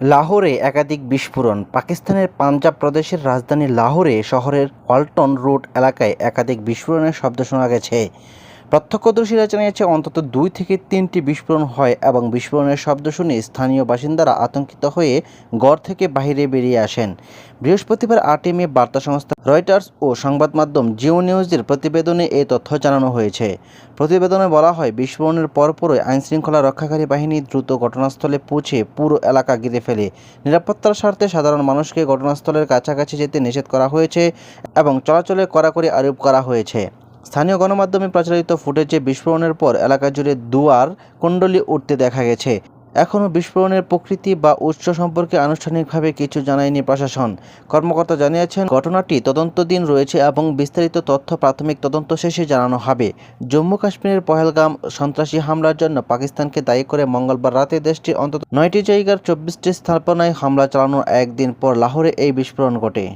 লাহোরে একাধিক বিস্ফোরণ। পাকিস্তানের পাঞ্জাব প্রদেশের রাজধানী লাহোরে শহরের ওয়ালটন রোড এলাকায় একাধিক বিস্ফোরণের শব্দ শোনা গেছে। প্রত্যক্ষদর্শীরা জানিয়েছে, অন্তত দুই থেকে তিনটি বিস্ফোরণ হয় এবং বিস্ফোরণের শব্দ শুনে স্থানীয় বাসিন্দারা আতঙ্কিত হয়ে ঘর থেকে বাইরে বেরিয়ে আসেন। বৃহস্পতিবার আটই মে বার্তা সংস্থা রয়টার্স ও সংবাদ মাধ্যম জিও নিউজের প্রতিবেদনে এই তথ্য জানানো হয়েছে। প্রতিবেদনে বলা হয়, বিস্ফোরণের পরপরই আইনশৃঙ্খলা রক্ষাকারী বাহিনী দ্রুত ঘটনাস্থলে পৌঁছে পুরো এলাকা ঘিরে ফেলে। নিরাপত্তার স্বার্থে সাধারণ মানুষকে ঘটনাস্থলের কাছাকাছি যেতে নিষেধ করা হয়েছে এবং চলাচলে কড়াকড়ি আরোপ করা হয়েছে। স্থানীয় গণমাধ্যমে প্রচারিত ফুটেজে বিস্ফোরণের পর এলাকা জুড়ে দুয়ার, কুণ্ডলি উঠতে দেখা গেছে। এখনও বিস্ফোরণের প্রকৃতি বা উৎস সম্পর্কে আনুষ্ঠানিকভাবে কিছু জানায়নি প্রশাসন। কর্মকর্তা জানিয়েছেন, ঘটনাটি তদন্তদিন রয়েছে এবং বিস্তারিত তথ্য প্রাথমিক তদন্ত শেষে জানানো হবে। জম্মু কাশ্মীরের পহেলগাম সন্ত্রাসী হামলার জন্য পাকিস্তানকে দায়ী করে মঙ্গলবার রাতে দেশটির অন্তত নয়টি জায়গার চব্বিশটি স্থাপনায় হামলা চালানোর একদিন পর লাহোরে এই বিস্ফোরণ ঘটে।